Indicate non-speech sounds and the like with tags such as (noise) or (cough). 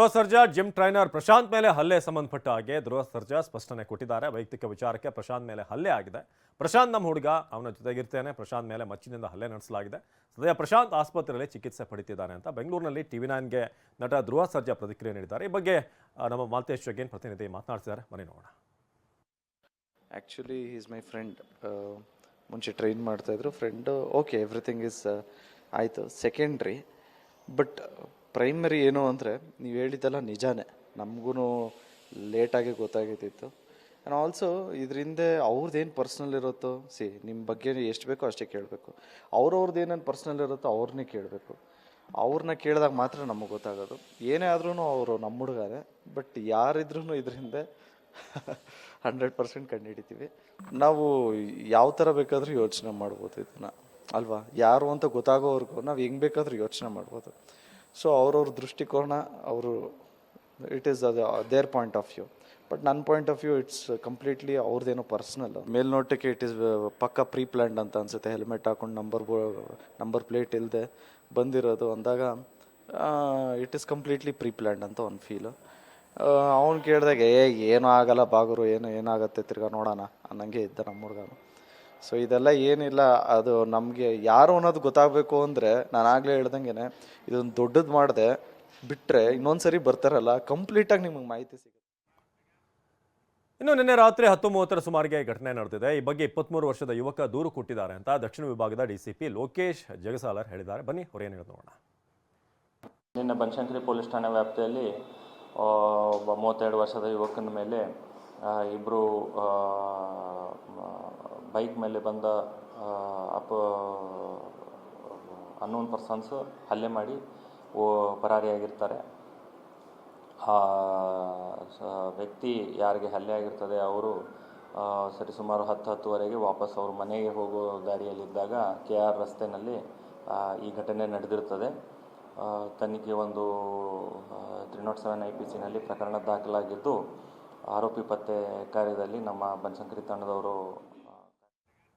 ಧ್ರುವ Sarja gym trainer Prashanth ಮೇಲೆ ಹಲ್ಲೆ ಸಂಬಂಧಪಟ್ಟ ಹಾಗೆ ಧ್ರುವ ಸರ್ಜಾ ಸ್ಪಷ್ಟನೆ ಕೊಟ್ಟಿದ್ದಾರೆ. ವೈಯಕ್ತಿಕ ವಿಚಾರಕ್ಕೆ ಪ್ರಶಾಂತ್ ಮೇಲೆ ಹಲ್ಲೆ ಆಗಿದೆ. ಪ್ರಶಾಂತ್ ನಮ್ಮ ಹುಡುಗ, ಅವನ ಜೊತೆಗಿರ್ತೇನೆ. ಪ್ರಶಾಂತ್ ಮೇಲೆ ಮಚ್ಚಿನಿಂದ ಹಲ್ಲೆ ನಡೆಸಲಾಗಿದೆ. ಸದ್ಯ ಪ್ರಶಾಂತ್ ಆಸ್ಪತ್ರೆಯಲ್ಲಿ ಚಿಕಿತ್ಸೆ ಪಡಿತಿದ್ದಾನೆ ಅಂತ ಬೆಂಗಳೂರಿನಲ್ಲಿ ಟಿವಿ ನೈನ್ಗೆ ನಟ ಧ್ರುವ ಸರ್ಜಾ ಪ್ರತಿಕ್ರಿಯೆ ನೀಡಿದ್ದಾರೆ. ಈ ಬಗ್ಗೆ ನಮ್ಮ ಮಾಲ್ತೇಶ್ ಜೊಗೇನ್ ಪ್ರತಿನಿಧಿ ಮಾತನಾಡ್ತಿದ್ದಾರೆ. ಮನೆ ನೋಡೋಣ. ಆ್ಯಕ್ಚುಲಿ ಈಸ್ ಮೈ ಫ್ರೆಂಡ್ ಮುಂಚೆ ಟ್ರೈನ್ ಮಾಡ್ತಾಯಿದ್ರು ಫ್ರೆಂಡು ಓಕೆ ಎವ್ರಿಥಿಂಗ್ ಇಸ್ ಆಯಿತು. ಸೆಕೆಂಡ್ರಿ ಬಟ್ ಪ್ರೈಮರಿ ಏನು ಅಂದರೆ ನೀವು ಹೇಳಿದ್ದೆಲ್ಲ ನಿಜಾನೇ. ನಮಗೂ ಲೇಟಾಗಿ ಗೊತ್ತಾಗಿದ್ದಿತ್ತು ಆ್ಯಂಡ್ ಆಲ್ಸೋ ಇದರಿಂದ ಅವ್ರದ್ದೇನು ಪರ್ಸ್ನಲ್ ಇರುತ್ತೋ, ಸಿ ನಿಮ್ಮ ಬಗ್ಗೆ ಎಷ್ಟು ಬೇಕೋ ಅಷ್ಟೇ ಕೇಳಬೇಕು. ಅವ್ರವ್ರದ್ದು ಏನೇನು ಪರ್ಸ್ನಲ್ ಇರುತ್ತೋ ಅವ್ರನ್ನೇ ಕೇಳಬೇಕು. ಅವ್ರನ್ನ ಕೇಳಿದಾಗ ಮಾತ್ರ ನಮಗೆ ಗೊತ್ತಾಗೋದು. ಏನೇ ಆದ್ರೂ ಅವರು ನಮ್ಮ ಹುಡುಗಾರೆ. ಬಟ್ ಯಾರಿದ್ರೂ ಇದರಿಂದ ಹಂಡ್ರೆಡ್ (laughs) ಪರ್ಸೆಂಟ್ ಕಂಡುಹಿಡಿತೀವಿ. ನಾವು ಯಾವ ಥರ ಬೇಕಾದರೂ ಯೋಚನೆ ಮಾಡ್ಬೋದು ಇದನ್ನು. ಅಲ್ವಾ? ಯಾರು ಅಂತ ಗೊತ್ತಾಗೋವರೆಗೂ ನಾವು ಹೆಂಗೆ ಬೇಕಾದರೂ ಯೋಚನೆ ಮಾಡ್ಬೋದು. ಸೊ ಅವ್ರವ್ರ ದೃಷ್ಟಿಕೋನ, ಅವರು ಇಟ್ ಈಸ್ ಅದ their point of view but ನನ್ನ point of view it's completely ಅವ್ರದ್ದೇನೋ personal ಮೇಲ್ನೋಟಕ್ಕೆ ಇಟ್ ಈಸ್ ಪಕ್ಕ ಪ್ರೀ ಪ್ಲ್ಯಾಂಡ್ ಅಂತ ಅನ್ಸುತ್ತೆ. ಹೆಲ್ಮೆಟ್ ಹಾಕೊಂಡು ನಂಬರ್ ನಂಬರ್ ಪ್ಲೇಟ್ ಇಲ್ಲದೆ ಬಂದಿರೋದು ಅಂದಾಗ it is completely preplanned ಅಂತ ಒಂದು ಫೀಲು ಅವ್ನು ಕೇಳಿದಾಗ, ಏ, ಏನೂ ಆಗಲ್ಲ ಬಾಗರು, ಏನು, ಏನಾಗತ್ತೆ, ತಿರ್ಗಾ ನೋಡೋಣ, ಅನ್ನಂಗೆ ಇದ್ದ ನಮ್ಮ ಹುಡುಗನು ಸೊ ಇದೆಲ್ಲ ಏನಿಲ್ಲ ಅದು ನಮಗೆ ಯಾರು ಅನ್ನೋದು ಗೊತ್ತಾಗಬೇಕು ಅಂದರೆ ನಾನು ಆಗಲೇ ಹೇಳ್ದಂಗೆ ಇದೊಂದು ದೊಡ್ಡದು ಮಾಡಿದೆ ಬಿಟ್ಟರೆ ಇನ್ನೊಂದು ಸರಿ ಬರ್ತಾರಲ್ಲ ಕಂಪ್ಲೀಟಾಗಿ ನಿಮಗೆ ಮಾಹಿತಿ ಸಿಗುತ್ತೆ ಇನ್ನು ನಿನ್ನೆ ರಾತ್ರಿ ಹತ್ತು ಮೂವತ್ತರ ಸುಮಾರಿಗೆ ಘಟನೆ ನಡೆದಿದೆ. ಈ ಬಗ್ಗೆ ಇಪ್ಪತ್ತ್ಮೂರು ವರ್ಷದ ಯುವಕ ದೂರು ಕೊಟ್ಟಿದ್ದಾರೆ ಅಂತ ದಕ್ಷಿಣ ವಿಭಾಗದ ಪಿ ಲೋಕೇಶ್ ಜಗಸಾಲರ್ ಹೇಳಿದ್ದಾರೆ. ಬನ್ನಿ ಏನು ಹೇಳೋದು ನೋಡೋಣ. ನಿನ್ನೆ ಬನಶಂಕರಿ ಪೊಲೀಸ್ ಠಾಣೆ ವ್ಯಾಪ್ತಿಯಲ್ಲಿ ಒಬ್ಬ ಮೂವತ್ತೆರಡು ವರ್ಷದ ಯುವಕನ ಮೇಲೆ ಇಬ್ಬರು ಬೈಕ್ ಮೇಲೆ ಬಂದ ಅಪ ಅನ್ನೋನ್ ಪರ್ಸನ್ಸ್ ಹಲ್ಲೆ ಮಾಡಿ, ಓ ಪರಾರಿಯಾಗಿರ್ತಾರೆ ಆ ವ್ಯಕ್ತಿ ಯಾರಿಗೆ ಹಲ್ಲೆ ಆಗಿರ್ತದೆ, ಅವರು ಸರಿ ಸರಿಸುಮಾರು ಹತ್ತು ಹತ್ತುವರೆಗೆ ವಾಪಸ್ ಅವರು ಮನೆಗೆ ಹೋಗೋ ದಾರಿಯಲ್ಲಿದ್ದಾಗ ಕೆ ಆರ್ ರಸ್ತೆಯಲ್ಲಿ ಈ ಘಟನೆ ನಡೆದಿರ್ತದೆ. ತನಿಖೆ ಒಂದು three not seven I P ಸಿನಲ್ಲಿ ಪ್ರಕರಣ ದಾಖಲಾಗಿದ್ದು, ಆರೋಪಿ ಪತ್ತೆ ಕಾರ್ಯದಲ್ಲಿ ನಮ್ಮ ಬನಶಂಕರಿ ತಂಡದವರು